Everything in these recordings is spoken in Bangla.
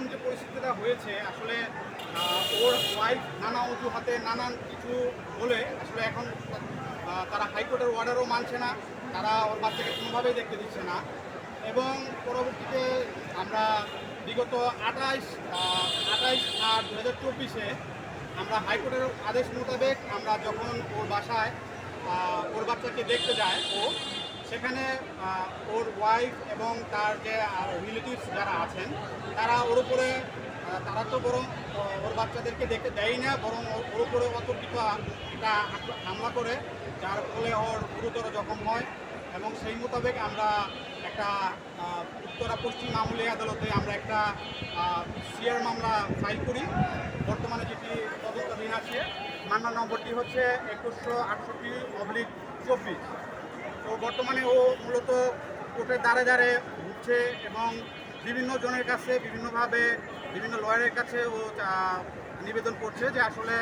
এখন যে পরিস্থিতিটা হয়েছে, আসলে ওর ওয়াইফ নানা অজুহাতে নানান কিছু বলে, আসলে এখন তারা হাইকোর্টের অর্ডারও মানছে না, তারা ওর বাচ্চাকে কোনোভাবেই দেখতে দিচ্ছে না। এবং পরবর্তীতে আমরা বিগত আঠাইশ আঠাইশ আট দু হাজার চব্বিশে আমরা হাইকোর্টের আদেশ মোতাবেক আমরা যখন ওর বাসায় ওর বাচ্চাকে দেখতে যায় ও সেখানে ওর ওয়াইফ এবং তার যে রিলেটিভস যারা আছেন, তারা ওর উপরে তারা তো বরং ওর বাচ্চাদেরকে দেখতে দেয় না, বরং ওর উপরে অতর্কিত একটা হামলা করে, যার ফলে ওর গুরুতর জখম হয় এবং সেই মোতাবেক আমরা একটা উত্তরা পশ্চিম আমলি আদালতে আমরা একটা সিআর মামলা ফাইল করি। বর্তমানে যেটি তদন্তাধীন আছে মামলা নম্বরটি হচ্ছে একুশশো আটষট্টি অবলিক চব্বিশ। বর্তমানে ও মূলত কোর্টের দ্বারে দ্বারে ঘুরছে এবং বিভিন্ন জনের কাছে, বিভিন্নভাবে বিভিন্ন লয়ারের কাছে ও নিবেদন করছে যে আসলে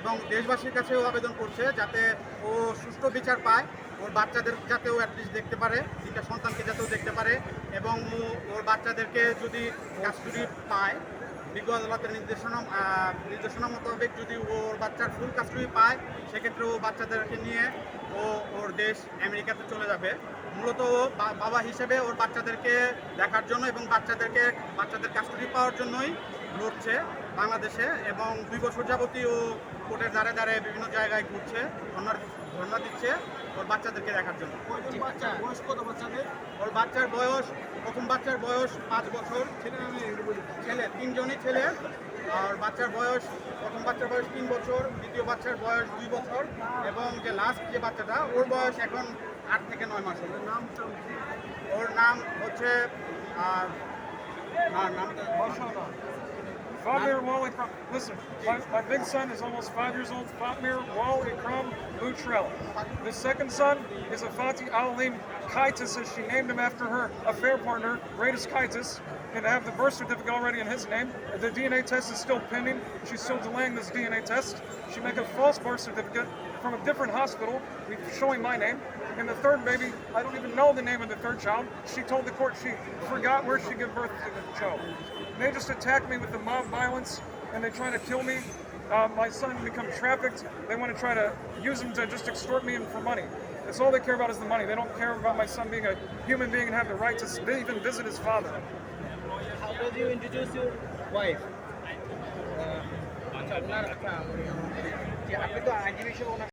এবং দেশবাসীর কাছেও আবেদন করছে যাতে ও সুষ্ঠু বিচার পায়, ওর বাচ্চাদের যাতেও অ্যাটলিস্ট দেখতে পারে, তিনটা সন্তানকে যাতেও দেখতে পারে এবং ও, ওর বাচ্চাদেরকে যদি কাস্টডি পায় বিজ্ঞ আদালতের নির্দেশনা নির্দেশনা মোতাবেক যদি ওর বাচ্চার ফুল কাস্টডি পায়, সেক্ষেত্রে ও বাচ্চাদেরকে নিয়ে ও ওর দেশ আমেরিকাতে চলে যাবে। মূলত ও বাবা হিসেবে ওর বাচ্চাদেরকে দেখার জন্য এবং বাচ্চাদেরকে, বাচ্চাদের কাস্টডি পাওয়ার জন্যই লড়ছে বাংলাদেশে এবং দুই বছর যাবতীয় ও কোর্টের দ্বারে দ্বারে বিভিন্ন জায়গায় ঘুরছে ধর্নার ধর্না দিচ্ছে ওর বাচ্চাদেরকে দেখার জন্য। বাচ্চা? বয়স কত বাচ্চাদের? ওর বাচ্চার বয়স প্রথম বাচ্চার বয়স পাঁচ বছর। ছেলে ছেলে তিনজনই ছেলে। আর বাচ্চার বয়স প্রথম বাচ্চার বয়স তিন বছর দ্বিতীয় বাচ্চার বয়স দুই বছর। এবং যে লাস্ট যে বাচ্চাটা ওর বয়স এখন আট থেকে নয় মাস হবে। নাম ওর নাম হচ্ছে আর আর নামটা Fatmir Wally Crum. Listen, my, my big son is almost five years old. Fatmir Wally Crum Butrell. The second son is a Fatih Alim Kaitis, as she named him after her affair partner, Greatest Kaitis, and I have the birth certificate already in his name. The DNA test is still pending. She's still delaying this DNA test. She make a false birth certificate from a different hospital, showing my name. And the third baby, I don't even know the name of the third child. She told the court she forgot where she gave birth to the child. They just attack me with the mob violence and they try to kill me. Uh, my son become trafficked. They want to try to use him to just extort me for money. That's all they care about is the money. They don't care about my son being a human being and have the right to even visit his father. How did you introduce your wife? Uh,